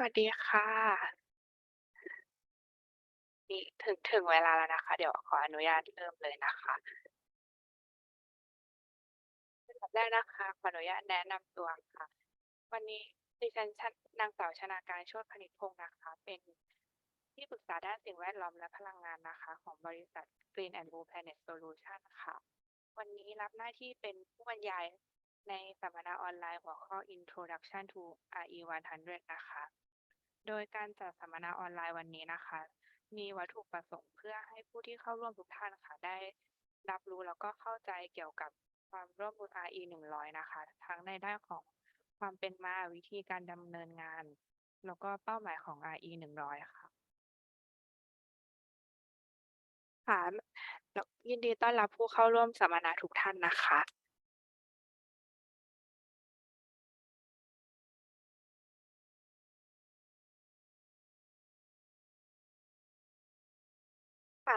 สวัสดีค่ะ นี่ถึงถึงเวลาแล้วนะคะ เดี๋ยวขออนุญาตเริ่มเลยนะคะอันดับแรกนะคะ ขออนุญาตแนะนำตัวค่ะ วันนี้ดิฉันชนนางสาวชนาการโชติพนิชพงษ์นะคะ เป็นที่ปรึกษาด้านสิ่งแวดล้อมและพลังงานนะคะ ของบริษัท Green and Blue Planet Solution ค่ะ วันนี้รับหน้าที่เป็นผู้บรรยายในสัมมนาออนไลน์หัวข้อ Introduction to RE100 นะคะ โดยการจัดสัมมนาออนไลน์วันนี้นะคะ มีวัตถุประสงค์เพื่อให้ผู้ที่เข้าร่วมทุกท่านค่ะได้รับรู้แล้วก็เข้าใจเกี่ยวกับความร่วมมือ RE100 นะคะ ทั้งในด้านของความเป็นมาวิธีการดำเนินงาน แล้วก็เป้าหมายของ RE100 ค่ะค่ะยินดีต้อนรับผู้เข้าร่วมสัมมนาทุกท่านนะคะ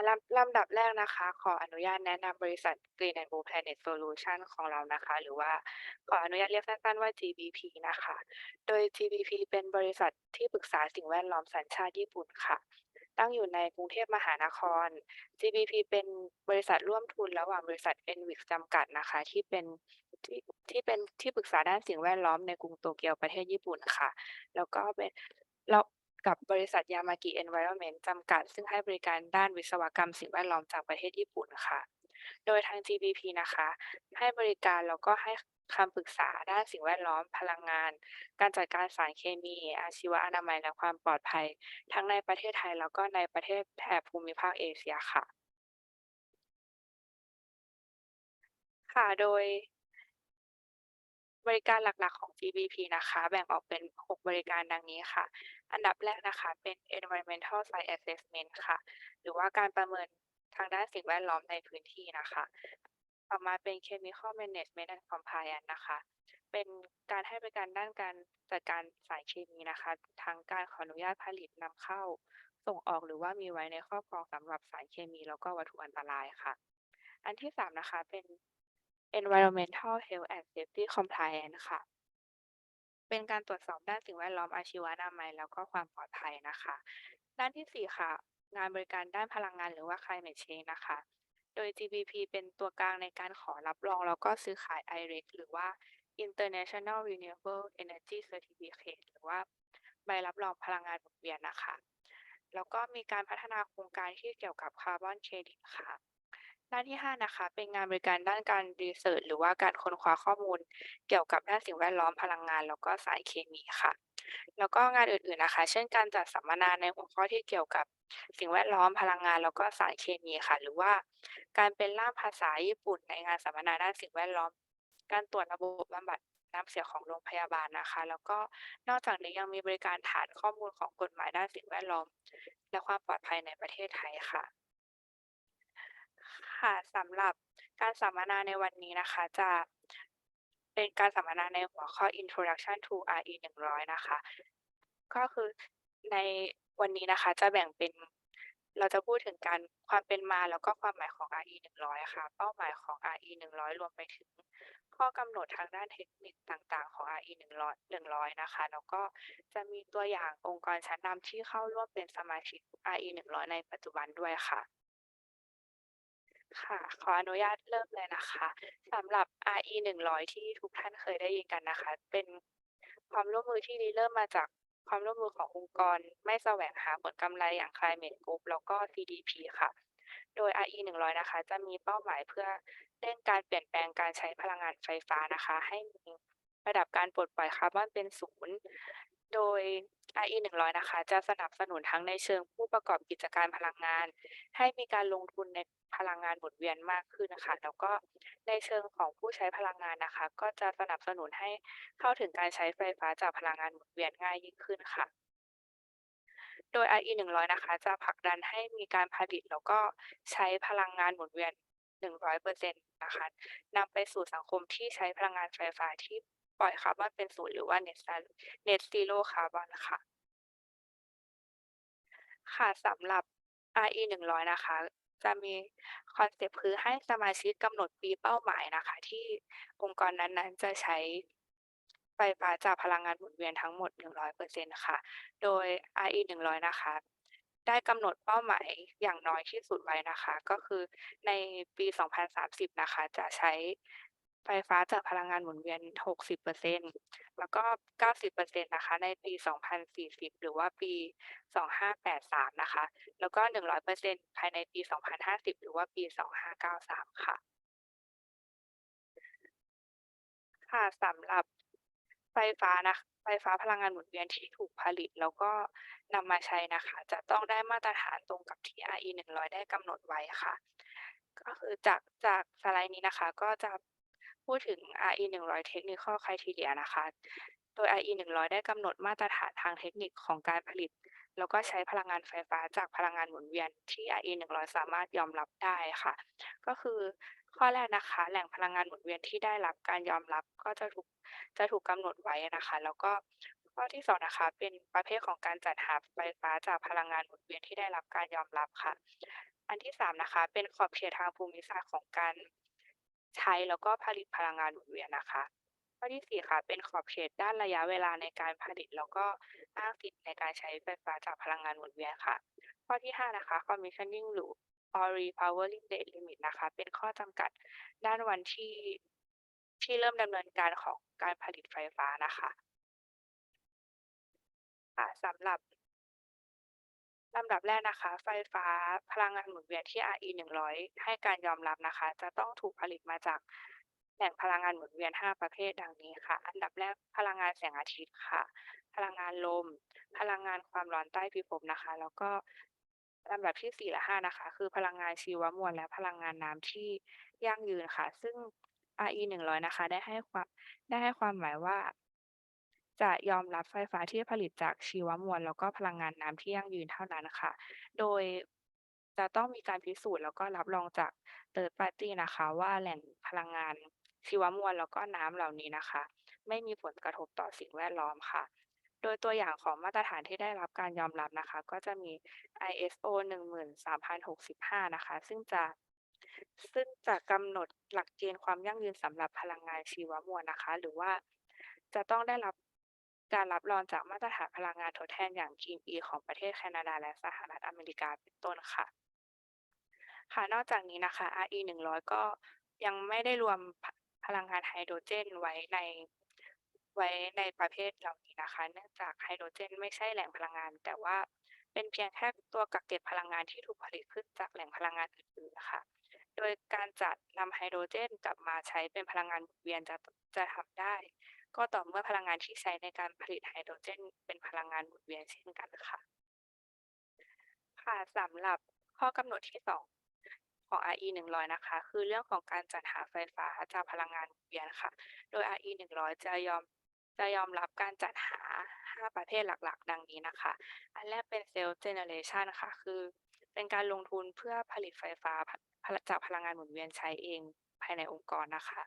ลำลำดับแรกนะคะ ขออนุญาตแนะนำบริษัท Green and Blue Planet Solution ของเรานะคะ หรือว่าขออนุญาตเรียกสั้นๆว่า GBP นะคะ โดย GBP เป็นบริษัทที่ปรึกษาสิ่งแวดล้อมสัญชาติญี่ปุ่นค่ะ ตั้งอยู่ในกรุงเทพมหานคร GBP เป็นบริษัทร่วมทุนระหว่างบริษัท ENWIX จำกัดนะคะ ที่เป็นที่ที่เป็นที่ปรึกษาด้านสิ่งแวดล้อมในกรุงโตเกียวประเทศญี่ปุ่นค่ะ แล้วก็เป็นแล้ว กับบริษัท Yamagi Environment จำกัด ซึ่งให้บริการด้านวิศวกรรมสิ่งแวดล้อมจากประเทศญี่ปุ่นค่ะ โดยทาง GBP นะคะ ให้บริการแล้วก็ให้คำปรึกษาด้านสิ่งแวดล้อมพลังงาน การจัดการสารเคมี อาชีวอนามัยและความปลอดภัย ทั้งในประเทศไทยแล้วก็ในประเทศแถบภูมิภาคเอเชียค่ะ ค่ะ โดย บริการหลักๆของ GBP นะคะ แบ่งออกเป็น 6 บริการดังนี้ค่ะ อันดับแรกนะคะเป็น Environmental Site Assessment ค่ะ หรือว่าการประเมินทางด้านสิ่งแวดล้อมในพื้นที่นะคะ ต่อมาเป็น Chemical Management and Compliance นะคะ เป็นการให้บริการด้านการจัดการสารเคมีนะคะทั้งการขออนุญาตผลิตนำเข้า ส่งออกหรือว่ามีไว้ในครอบครองสำหรับสารเคมี แล้วก็วัตถุอันตรายค่ะ อันที่3นะคะเป็น Environmental Health and Safety Compliance ค่ะ เป็นการตรวจสอบด้านสิ่งแวดล้อมอาชีวอนามัย แล้วก็ความปลอดภัยนะคะ ด้านที่ 4 ค่ะ งานบริการด้านพลังงานหรือว่า Climate Change นะคะ โดย GBP เป็นตัวกลางในการขอรับรอง แล้วก็ซื้อขาย I-REC หรือว่า International Renewable Energy Certificate หรือว่าใบรับรองพลังงานหมุนเวียนนะคะ แล้วก็มีการพัฒนาโครงการที่เกี่ยวกับคาร์บอนเครดิตค่ะ ด้านที่5นะคะ เป็นงานบริการด้านการรีเซิร์ชหรือว่าการค้นคว้าข้อมูล เกี่ยวกับด้านสิ่งแวดล้อมพลังงาน แล้วก็สารเคมีค่ะ แล้วก็งานอื่นๆนะคะ เช่นการจัดสัมมนาในหัวข้อที่เกี่ยวกับสิ่งแวดล้อมพลังงาน แล้วก็สารเคมีค่ะ หรือว่า การเป็นล่ามภาษาญี่ปุ่นในงานสัมมนาด้านสิ่งแวดล้อม การตรวจระบบบำบัดน้ำเสียของโรงพยาบาลนะคะ แล้วก็นอกจากนี้ยังมีบริการฐานข้อมูลของกฎหมายด้านสิ่งแวดล้อม และความปลอดภัยในประเทศไทยค่ะ ค่ะสำหรับการสัมมนาในวันนี้นะคะ จะเป็นการสัมมนาในหัวข้อ Introduction to RE100 นะคะ ก็คือในวันนี้นะคะจะแบ่งเป็นเราจะพูดถึงการความเป็นมาแล้วก็ความหมายของ RE100 ค่ะ เป้าหมายของ RE100 รวมไปถึงข้อกำหนดทางด้านเทคนิคต่างๆ ของ RE100 100 นะคะ แล้วก็จะมีตัวอย่างองค์กรชั้นนำที่เข้าร่วมเป็นสมาชิก RE100 ในปัจจุบันด้วยค่ะ ค่ะ ขออนุญาตเริ่มเลยนะคะสำหรับ RE100 ที่ทุกท่านเคยได้ยินกันนะคะ เป็นความร่วมมือที่ริเริ่มมาจากความร่วมมือขององค์กร ไม่แสวงหาผลกำไรอย่าง Climate Group แล้วก็ CDP ค่ะ โดย RE100 นะคะ จะมีเป้าหมายเพื่อเร่งการเปลี่ยนแปลงการใช้พลังงานไฟฟ้านะคะ ให้มีระดับการปลดปล่อยคาร์บอนเป็น0โดย RE100 นะคะ จะสนับสนุนทั้งในเชิงผู้ประกอบกิจการพลังงาน ให้มีการลงทุนในพลังงานหมุนเวียนมากขึ้นนะคะ แล้วก็ในเชิงของผู้ใช้พลังงานนะคะ ก็จะสนับสนุนให้เข้าถึงการใช้ไฟฟ้าจากพลังงานหมุนเวียนง่ายยิ่งขึ้นค่ะ โดย RE100 นะคะ จะผลักดันให้มีการผลิตแล้วก็ใช้พลังงานหมุนเวียน 100%นะคะนำไปสู่สังคมที่ใช้พลังงานไฟฟ้าที่ ปล่อยคาร์บอนเป็น0หรือว่า Net Net Zero Carbon ค่ะ ค่ะสำหรับ RE100 นะคะ จะมีคอนเซปต์คือให้สมาชิกกำหนดปีเป้าหมายนะคะ ที่องค์กรนั้นๆจะใช้ไฟฟ้าจากพลังงานหมุนเวียนทั้งหมด 100%ค่ะ โดย RE 100 นะคะ ได้กำหนดเป้าหมายอย่างน้อยที่สุดไว้นะคะ ก็คือในปี 2030 นะคะ จะใช้ ไฟฟ้าจากพลังงานหมุนเวียน 60%แล้วก็ 90%นะคะ ในปี 2040 หรือว่าปี 2583 นะคะ แล้วก็ 100%ภายในปี 2050 หรือว่าปี 2593 ค่ะ ค่ะสำหรับไฟฟ้านะไฟฟ้าพลังงานหมุนเวียนที่ถูกผลิต แล้วก็นำมาใช้นะคะ จะต้องได้มาตรฐานตรงกับที่ RE 100 ได้กำหนดไว้ค่ะ ก็คือจากจากสไลด์นี้นะคะ ก็จะ พูดถึง RE 100 Technical Criteria นะคะ โดย RE 100 ได้กำหนดมาตรฐานทางเทคนิคของการผลิต แล้วก็ใช้พลังงานไฟฟ้าจากพลังงานหมุนเวียนที่ RE 100 สามารถยอมรับได้ค่ะ ก็คือข้อแรกนะคะ แหล่งพลังงานหมุนเวียนที่ได้รับการยอมรับก็จะถูกจะถูกกำหนดไว้นะคะ แล้วก็ข้อที่2นะคะ เป็นประเภทของการจัดหาไฟฟ้าจากพลังงานหมุนเวียนที่ได้รับการยอมรับค่ะ อันที่3นะคะ เป็นขอบเขตทางภูมิศาสตร์ของการ ใช้แล้วก็ผลิตพลังงานหมุนเวียนนะคะ ข้อที่4ค่ะ เป็นขอบเขตด้านระยะเวลาในการผลิต แล้วก็อ้างสิทธิ์ในการใช้ไฟฟ้าจากพลังงานหมุนเวียนค่ะ ข้อที่5นะคะ Commissioning Rule or Repowering Date Limit นะคะ เป็นข้อจำกัดด้านวันที่ที่เริ่มดำเนินการของการผลิตไฟฟ้านะคะสำหรับ ลำดับแรกนะคะ ไฟฟ้าพลังงานหมุนเวียนที่ RE 100 ให้การยอมรับนะคะ จะต้องถูกผลิตมาจากแหล่งพลังงานหมุนเวียน 5 ประเภทดังนี้ค่ะ อันดับแรกพลังงานแสงอาทิตย์ค่ะ พลังงานลม พลังงานความร้อนใต้พิภพนะคะ แล้วก็ลำดับที่ 4 และ 5 นะคะ คือพลังงานชีวมวลและพลังงานน้ำที่ยั่งยืนค่ะ ซึ่ง RE 100 นะคะ ได้ให้ความได้ให้ความหมายว่า จะยอมรับไฟฟ้าที่ผลิตจากชีวมวล แล้วก็พลังงานน้ำที่ยั่งยืนเท่านั้นค่ะ โดยจะต้องมีการพิสูจน์แล้วก็รับรองจาก Third Party นะคะ ว่าแหล่งพลังงานชีวมวลแล้วก็น้ำเหล่านี้นะคะ ไม่มีผลกระทบต่อสิ่งแวดล้อมค่ะ โดยตัวอย่างของมาตรฐานที่ได้รับการยอมรับนะคะ ก็จะมี ISO 13065 นะคะ ซึ่งจะซึ่งจะกำหนดหลักเกณฑ์ความยั่งยืนสำหรับพลังงานชีวมวลนะคะ หรือว่าจะต้องได้รับ การรับรองจากมาตรฐานพลังงานทดแทนอย่าง Green E ของประเทศแคนาดาและสหรัฐอเมริกาเป็นต้นค่ะ ค่ะ นอกจากนี้นะคะ RE 100 ก็ยังไม่ได้รวมพลังงานไฮโดรเจนไว้ในไว้ในประเภทเหล่านี้นะคะ เนื่องจากไฮโดรเจนไม่ใช่แหล่งพลังงาน แต่ว่าเป็นเพียงแค่ตัวกักเก็บพลังงานที่ถูกผลิตขึ้นจากแหล่งพลังงานอื่นๆค่ะ โดยการจัดนำไฮโดรเจนกลับมาใช้เป็นพลังงานหมุนเวียนจะจะทำได้ ก็ต่อเมื่อพลังงานที่ใช้ในการผลิตไฮโดรเจน เป็นพลังงานหมุนเวียนเช่นกันค่ะ ค่ะสำหรับข้อกำหนดที่ 2 ของ RE 100 นะคะ คือเรื่องของการจัดหาไฟฟ้าจากพลังงานหมุนเวียนค่ะ โดย RE 100 จะยอมจะยอมรับการจัดหา 5 ประเภทหลักๆ ดังนี้นะคะ อันแรกเป็น Self Generation ค่ะ คือเป็นการลงทุนเพื่อผลิตไฟฟ้าจากพลังงานหมุนเวียนใช้เอง ภายในองค์กรนะคะ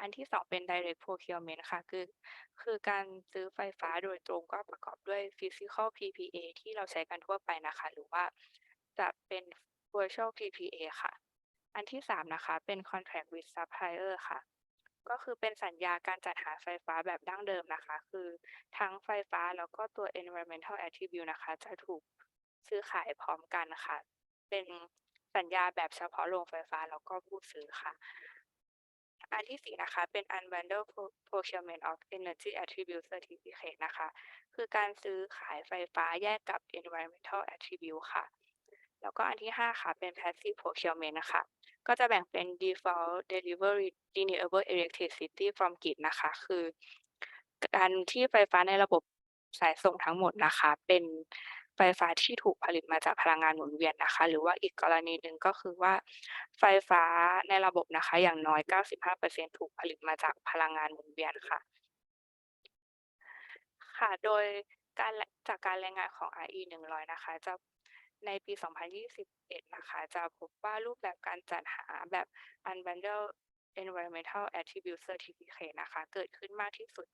อันที่ 2 เป็น Direct Procurement ค่ะ คือ คือการซื้อไฟฟ้าโดยตรงก็ประกอบด้วย Physical PPA ที่เราใช้กันทั่วไปนะคะ หรือว่าจะเป็น Virtual PPA ค่ะ อันที่ 3 นะคะ เป็น Contract with Supplier ค่ะก็คือเป็นสัญญาการจัดหาไฟฟ้าแบบดั้งเดิมนะคะ คือทั้งไฟฟ้าแล้วก็ตัว Environmental Attribute นะคะ จะถูกซื้อขายพร้อมกันค่ะ เป็นสัญญาแบบเฉพาะโรงไฟฟ้าแล้วก็ผู้ซื้อค่ะ อันที่4นะคะ เป็น Unbundled Procurement of Energy Attribute Certificate นะคะ คือการซื้อขายไฟฟ้าแยกกับ Environmental Attribute ค่ะ แล้วก็อันที่5ค่ะ เป็น Passive Procurement นะคะ ก็จะแบ่งเป็น Default Delivery Renewable Electricity from Grid นะคะ คือ การที่ไฟฟ้าในระบบสายส่งทั้งหมดนะคะ เป็น ไฟฟ้าที่ถูกผลิตมาจากพลังงานหมุนเวียนนะคะ หรือว่าอีกกรณีหนึ่งก็คือว่าไฟฟ้าในระบบนะคะ อย่างน้อย 95%ถูกผลิตมาจากพลังงานหมุนเวียนค่ะ ค่ะ โดยการจากการรายงานของ RE 100 นะคะ จะในปี 2021 นะคะ จะพบว่ารูปแบบการจัดหาแบบ Unbundled Environmental Attribute Certificate นะคะ เกิดขึ้นมากที่สุด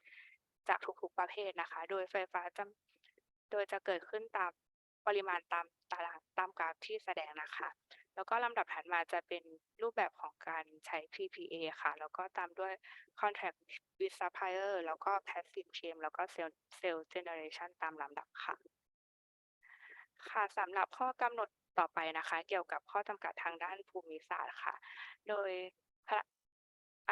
จากทุกๆประเภทนะคะ โดยไฟฟ้าจะ โดยจะเกิดขึ้นตามปริมาณตามตารางตามกราฟที่แสดงนะคะ แล้วก็ลำดับถัดมาจะเป็นรูปแบบของการใช้ PPA ค่ะ แล้วก็ตามด้วย Contract with Supplier แล้วก็ Passive Claim แล้วก็ Sale Sales Generation ตามลำดับค่ะ ค่ะสำหรับข้อกำหนดต่อไปนะคะ เกี่ยวกับข้อจำกัดทางด้านภูมิศาสตร์ค่ะ โดย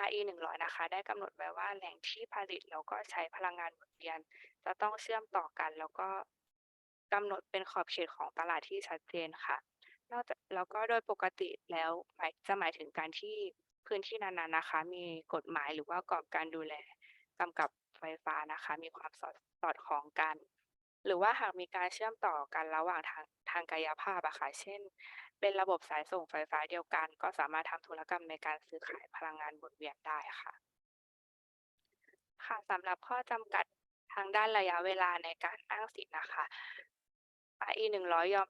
RE 100 นะคะ ได้กำหนดไว้ว่าแหล่งที่ผลิตแล้วก็ใช้พลังงานหมุนเวียน จะต้องเชื่อมต่อกัน แล้วก็กำหนดเป็นขอบเขตของตลาดที่ชัดเจนค่ะนอกจากแล้วก็โดยปกติแล้วจะหมายถึงการที่พื้นที่นั้นๆนะคะ มีกฎหมายหรือว่ากรอบการดูแลกำกับไฟฟ้านะคะ มีความสอดสอดคล้องกัน หรือว่าหากมีการเชื่อมต่อกันระหว่างทางทางกายภาพอะค่ะเช่น เป็นระบบสายส่งไฟฟ้าเดียวกัน ก็สามารถทำธุรกรรมในการซื้อขายพลังงานหมุนเวียนได้ค่ะ ค่ะสำหรับข้อจำกัดทางด้านระยะเวลาในการอ้างสิทธิ์นะคะ RE 100ยอม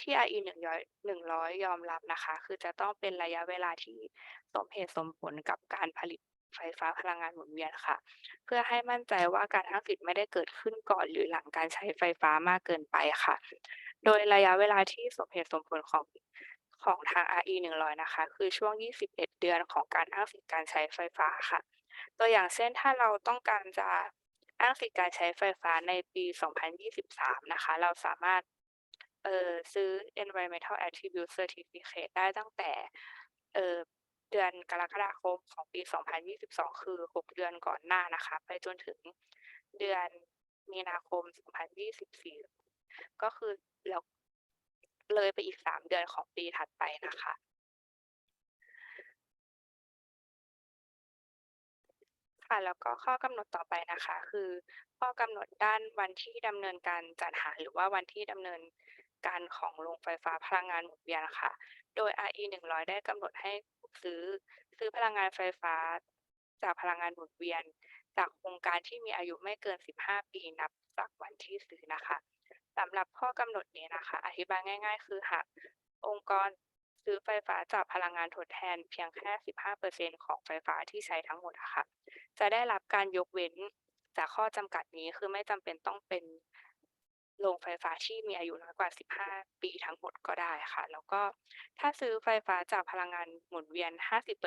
ที่ RE 100 100ยอมรับนะคะ คือจะต้องเป็นระยะเวลาที่สมเหตุสมผลกับการผลิตไฟฟ้าพลังงานหมุนเวียนค่ะ เพื่อให้มั่นใจว่าการอ้างสิทธิ์ไม่ได้เกิดขึ้นก่อนหรือหลังการใช้ไฟฟ้ามากเกินไปค่ะ โดยระยะเวลาที่สมเหตุสมผลของของทาง RE 100 นะคะ คือช่วง 21 เดือนของการอ้างสิทธิการใช้ไฟฟ้าค่ะ ตัวอย่างเช่นถ้าเราต้องการจะอ้างสิทธิการใช้ไฟฟ้าในปี 2023 นะคะ เราสามารถเอ่อซื้อ Environmental Attribute Certificate ได้ตั้งแต่เอ่อเดือนกรกฎาคมของปี 2022 คือ 6 เดือนก่อนหน้านะคะ ไปจนถึงเดือนมีนาคม 2024 ก็คือแล้วเลยไปอีก3เดือนของปีถัดไปนะคะ ค่ะแล้วก็ข้อกำหนดต่อไปนะคะ คือ ข้อกำหนดด้านวันที่ดำเนินการจัดหาหรือว่าวันที่ดำเนินการของโรงไฟฟ้าพลังงานหมุนเวียนค่ะ โดย RE 100 ได้กำหนดให้ซื้อซื้อพลังงานไฟฟ้า จากพลังงานหมุนเวียน จากโครงการที่มีอายุไม่เกิน 15 ปีนับจากวันที่ซื้อนะคะ สำหรับข้อกำหนดนี้นะคะ อธิบายง่าย ๆ คือหากองค์กรซื้อไฟฟ้าจากพลังงานทดแทนเพียงแค่ 15%ของไฟฟ้าที่ใช้ทั้งหมดะค่ะ จะได้รับการยกเว้นจากข้อจำกัดนี้คือไม่จำเป็นต้องเป็นโรงไฟฟ้าที่มีอายุน้อยกว่า 15 ปีทั้งหมดก็ได้ค่ะ แล้วก็ถ้าซื้อไฟฟ้าจากพลังงานหมุนเวียน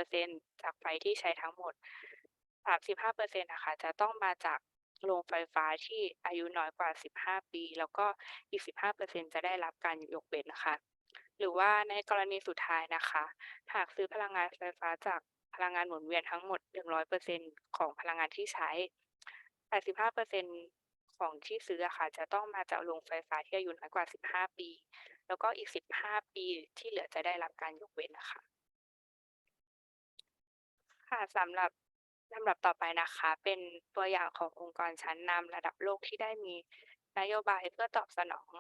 50%จากไฟที่ใช้ทั้งหมด 35%นะคะ จะต้องมาจาก โรงไฟฟ้าที่อายุน้อยกว่า 15 ปี แล้วก็อีก 15%จะได้รับการยกเว้นค่ะหรือว่าในกรณีสุดท้ายนะคะ หากซื้อพลังงานไฟฟ้าจากพลังงานหมุนเวียนทั้งหมด 100%ของพลังงานที่ใช้ 85%ของที่ซื้อะค่ะ จะต้องมาจากโรงไฟฟ้าที่อายุน้อยกว่า 15 ปี แล้วก็อีก 15 ปีที่เหลือจะได้รับการยกเว้นอะค่ะค่ะสำหรับ ลำดับต่อไปนะคะ เป็นตัวอย่างขององค์กรชั้นนำระดับโลกที่ได้มีนโยบายเพื่อตอบสนอง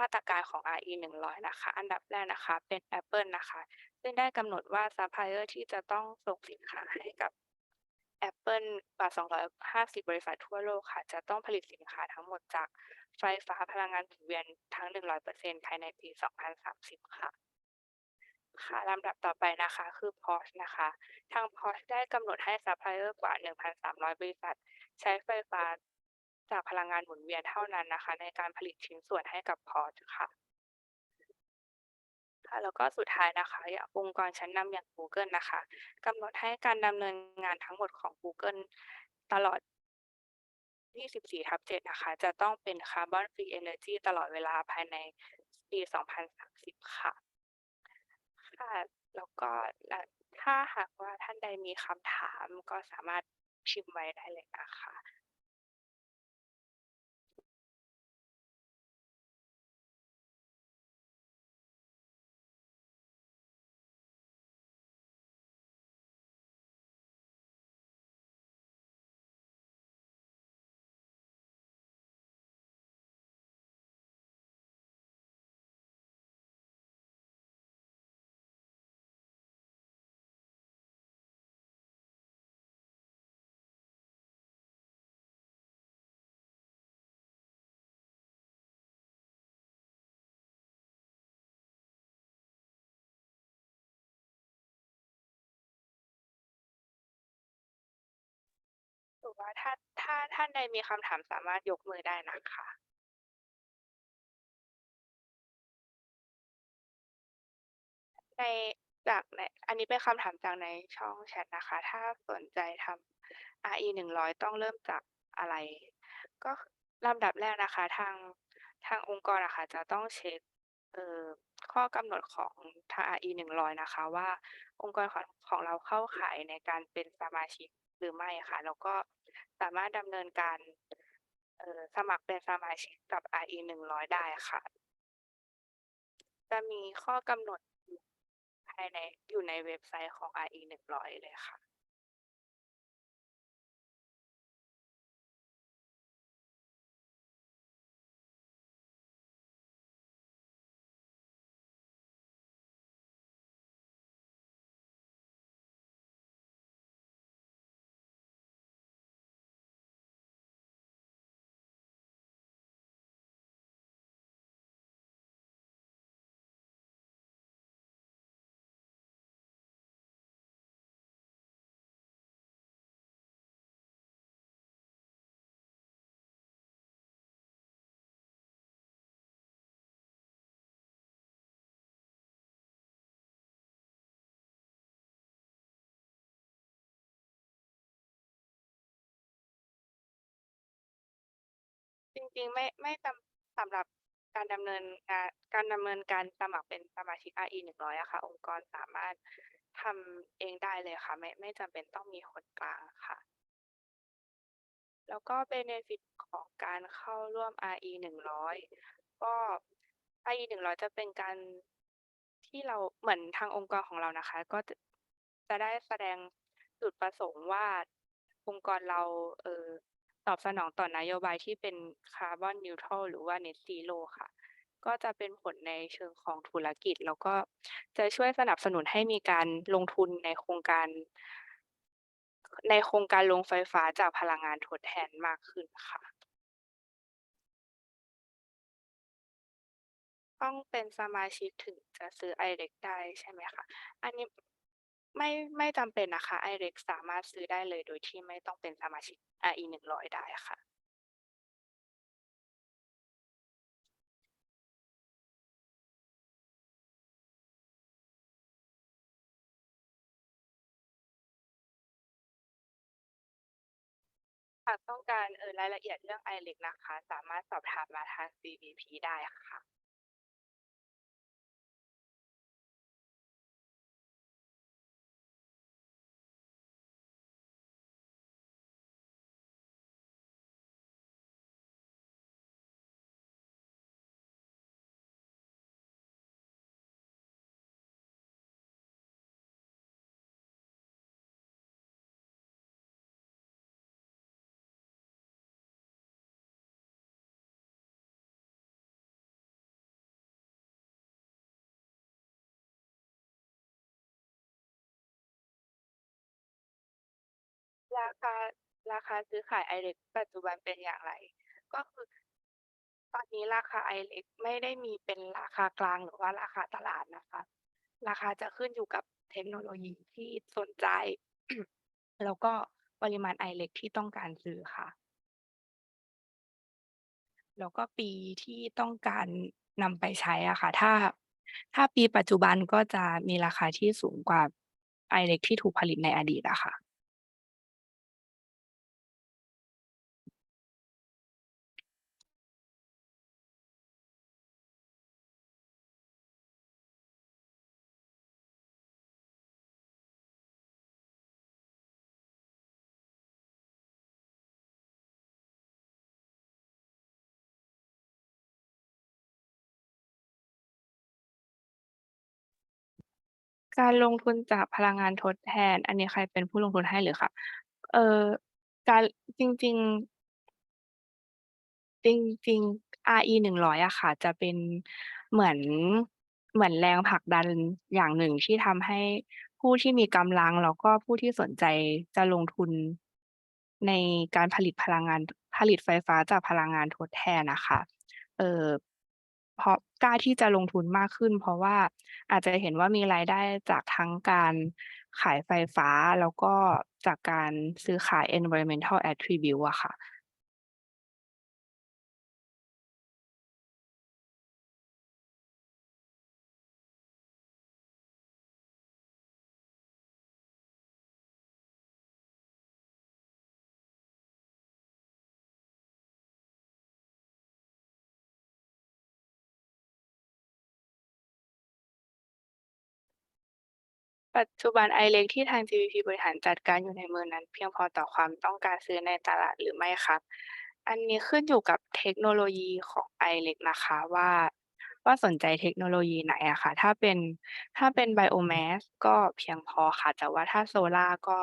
มาตรการของ RE 100 นะคะ อันดับแรกนะคะ เป็น Apple นะคะ ซึ่งได้กำหนดว่าซัปพลายเออร์ที่จะต้องส่งสินค้าให้กับ Apple กว่า 250 บริษัททั่วโลกค่ะ จะต้องผลิตสินค้าทั้งหมดจากไฟฟ้าพลังงานหมุนเวียนทั้ง 100%ภายในปี 2030 ค่ะ ค่ะลำดับต่อไปนะคะคือ Porsche นะคะ ทาง Porsche ได้กำหนดให้ซัปพลายเออร์กว่า 1,300 บริษัท ใช้ไฟฟ้าจากพลังงานหมุนเวียนเท่านั้นนะคะ ในการผลิตชิ้นส่วนให้กับ Porsche ค่ะค่ะแล้วก็สุดท้ายนะคะอย่างองค์กรชั้นนำอย่าง Google นะคะกำหนดให้การดำเนินงานทั้งหมดของ Google ตลอด 24/7นะคะ จะต้องเป็น Carbon Free Energy ตลอดเวลาภายในปี 2030 ค่ะ ค่ะ แล้วก็และถ้าหากว่าท่านใดมีคำถามก็สามารถพิมพ์ไว้ได้เลยนะคะ ว่าถ้าถ้าท่านใดมีคำถามสามารถยกมือได้นะคะในจากในอันนี้เป็นคำถามจากในช่องแชตนะคะ ถ้าสนใจทำ RE 100ต้องเริ่มจากอะไร?ก็ลำดับแรกนะคะ ทางทางองค์กรอะคะจะต้องเช็กเอ่อข้อกำหนดของทาง RE 100 นะคะ ว่าองค์กรของของเราเข้าข่ายในการเป็นสมาชิก หรือไม่ค่ะ แล้วก็สามารถดำเนินการสมัครเป็นสมาชิกกับ RE 100ได้ค่ะ จะมีข้อกำหนดอยู่ภายในอยู่ในเว็บไซต์ของ RE 100เลยค่ะ ริงๆ ไม่ไม่จำสำหรับการดำเนินงานการดำเนินการสมัครเป็นสมาชิก RE 100อยอะค่ะ องค์กรสามารถทำเองได้เลยค่ะ ไม่ไม่จำเป็นต้องมีคนกลางค่ะ แล้วก็เบเนฟิตของการเข้าร่วม RE 100ก็ RE 100จะเป็นการที่เราเหมือนทางองค์กรของเรานะคะ ก็จะจะได้แสดงจุดประสงค์ว่าองค์กรเราเออ ตอบสนองต่อนโยบายที่เป็นคาร์บอนนิวทรัลหรือว่า Net Zero ค่ะ ก็จะเป็นผลในเชิงของธุรกิจ แล้วก็จะช่วยสนับสนุนให้มีการลงทุนในโครงการ ในโครงการโรงไฟฟ้าจากพลังงานทดแทนมากขึ้นค่ะต้องเป็นสมาชิกถึงจะซื้อ iREC ได้ใช่ไหมคะ?อันนี้ ไม่ ไม่จำเป็นนะคะ iREC สามารถซื้อได้เลยโดยที่ไม่ต้องเป็นสมาชิก RE 100ได้ค่ะ หากต้องการเอ่อรายละเอียดเรื่อง iREC นะคะ สามารถสอบถามมาทาง CVP ได้ค่ะ ราคาราคาซื้อขาย iREC ปัจจุบันเป็นอย่างไร?ก็คือ ตอนนี้ราคา iREC ไม่ได้มีเป็นราคากลางหรือว่าราคาตลาดนะคะ ราคาจะขึ้นอยู่กับเทคโนโลยีที่สนใจ แล้วก็ปริมาณ iREC ที่ต้องการซื้อค่ะ แล้วก็ปีที่ต้องการนำไปใช้อะค่ะ ถ้า ถ้าปีปัจจุบันก็จะมีราคาที่สูงกว่า iREC ที่ถูกผลิตในอดีตอะค่ะ การลงทุนจากพลังงานทดแทน อันนี้ใครเป็นผู้ลงทุนให้หรือคะ?เอ่อ การ จริง ๆ จริง ๆ RE 100อะค่ะ จะเป็นเหมือน เหมือนแรงผลักดันอย่างหนึ่งที่ทำให้ผู้ที่มีกำลัง แล้วก็ผู้ที่สนใจจะลงทุน ในการผลิตพลังงาน ผลิตไฟฟ้าจากพลังงานทดแทนอะค่ะ เอ่อ เพราะกล้าที่จะลงทุนมากขึ้น เพราะว่าอาจจะเห็นว่ามีรายได้จากทั้งการขายไฟฟ้า แล้วก็จากการซื้อขาย Environmental Attribute อะค่ะ ปัจจุบัน iLake ที่ทาง GVP บริหารจัดการอยู่ในมือนั้น เพียงพอต่อความต้องการซื้อในตลาดหรือไม่ครับ อันนี้ขึ้นอยู่กับเทคโนโลยีของ iLake นะคะว่าว่าสนใจเทคโนโลยีไหนอะค่ะถ้าเป็นถ้าเป็น Biomass ก็เพียงพอค่ะ แต่ว่าถ้าโซล่าก็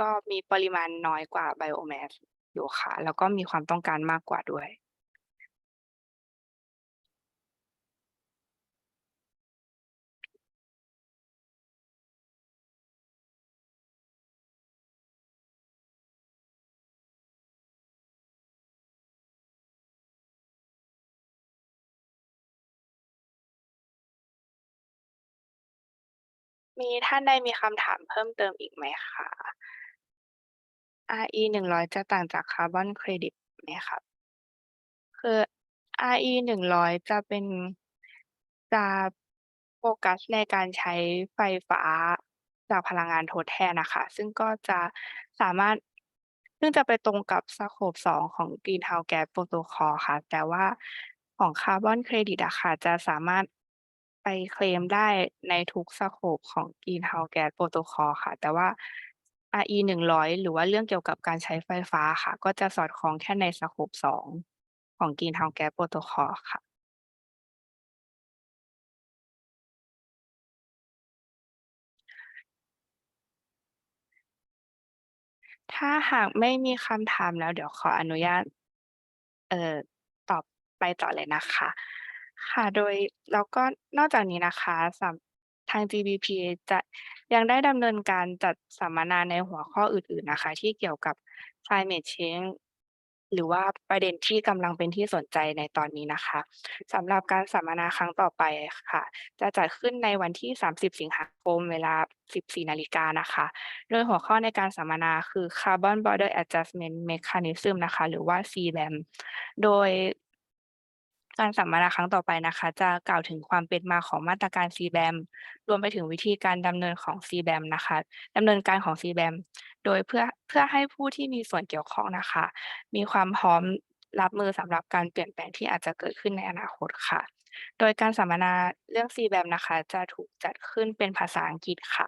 ก็มีปริมาณน้อยกว่า Biomass อยู่ค่ะ แล้วก็มีความต้องการมากกว่าด้วย มีท่านใดมีคำถามเพิ่มเติมอีกไหมคะ? RE 100จะต่างจากคาร์บอนเครดิตไหมครับ?คือ RE 100จะเป็นจะโฟกัสในการใช้ไฟฟ้าจากพลังงานทดแทนนะคะ ซึ่งก็จะสามารถซึ่งจะไปตรงกับ Scope 2ของ Greenhouse Gas Protocol ค่ะ แต่ว่าของคาร์บอนเครดิตอะค่ะ จะสามารถ ไปเคลมได้ในทุก Scope ของ Greenhouse Gas Protocol ค่ะ แต่ว่า RE 100หรือว่าเรื่องเกี่ยวกับการใช้ไฟฟ้าค่ะ ก็จะสอดคล้องแค่ใน Scope 2ของ Greenhouse Gas Protocol ค่ะถ้าหากไม่มีคำถามแล้วเดี๋ยวขออนุญาต เอ่อ ตอบไปต่อเลยนะคะ ค่ะ โดย แล้วก็นอกจากนี้นะคะ สำ ทาง GVP จะ ยังได้ดำเนินการจัดสัมมนาในหัวข้ออื่น ๆ นะคะ ที่เกี่ยวกับ Climate Change หรือว่าประเด็นที่กำลังเป็นที่สนใจในตอนนี้นะคะ สำหรับการสัมมนาครั้งต่อไปค่ะ จะจัดขึ้นในวันที่ 30 สิงหาคม เวลา 14 นาฬิกานะคะ โดยหัวข้อในการสัมมนาคือ Carbon Border Adjustment Mechanism นะคะ หรือว่า CBAM โดย การสัมมนาครั้งต่อไปนะคะ จะกล่าวถึงความเป็นมาของมาตรการ CBAM รวมไปถึงวิธีการดำเนินของ CBAM นะคะดำเนินการของ CBAM โดยเพื่อเพื่อให้ผู้ที่มีส่วนเกี่ยวข้องนะคะ มีความพร้อมรับมือสำหรับการเปลี่ยนแปลงที่อาจจะเกิดขึ้นในอนาคตค่ะ โดยการสัมมนาเรื่อง CBAM นะคะ จะถูกจัดขึ้นเป็นภาษาอังกฤษค่ะ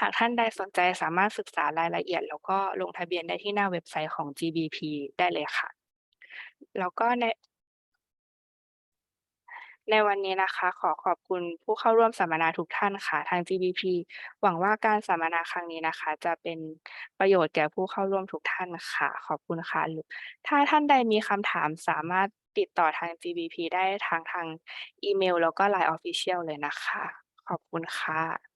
หากท่านใดสนใจสามารถศึกษารายละเอียด แล้วก็ลงทะเบียนได้ที่หน้าเว็บไซต์ของ GVP ได้เลยค่ะ แล้วก็ใน ในวันนี้นะคะ ขอขอบคุณผู้เข้าร่วมสัมมนาทุกท่านค่ะ ทาง GBP หวังว่าการสัมมนาครั้งนี้นะคะ จะเป็นประโยชน์แก่ผู้เข้าร่วมทุกท่านค่ะ ขอบคุณค่ะถ้าท่านใดมีคำถามสามารถติดต่อทาง GBP ได้ทางทางอีเมล แล้วก็ LINE Official เลยนะคะ ขอบคุณค่ะ